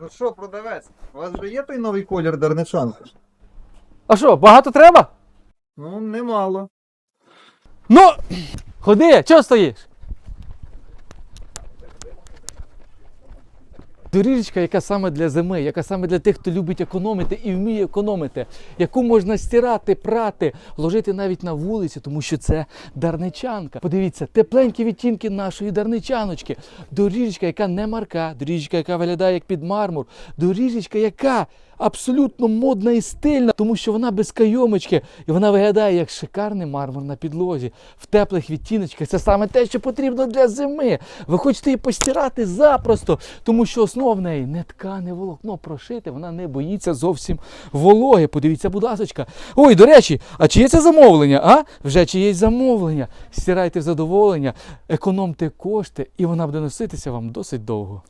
Ну що, продавець, у вас вже є той новий колір Дарничанка? А що, багато треба? Ну, немало. Ну, ходи, чого стоїш? Доріжечка, яка саме для зими, яка саме для тих, хто любить економити і вміє економити, яку можна стирати, прати, ложити навіть на вулиці, тому що це дарничанка. Подивіться, тепленькі відтінки нашої дарничаночки. Доріжечка, яка не марка, доріжечка, яка виглядає як під мармур, доріжечка, яка абсолютно модна і стильна, тому що вона без кайомочки, і вона виглядає як шикарний мармур на підлозі, в теплих відтіночках. Це саме те, що потрібно для зими. Ви хочете її постирати запросто, тому що основа в неї не ткане волокно прошите, вона не боїться зовсім вологи. Подивіться, будь ласка. Ой, до речі, а чи є це замовлення? А? Вже чи є замовлення? Стирайте задоволення, економте кошти, і вона буде носитися вам досить довго.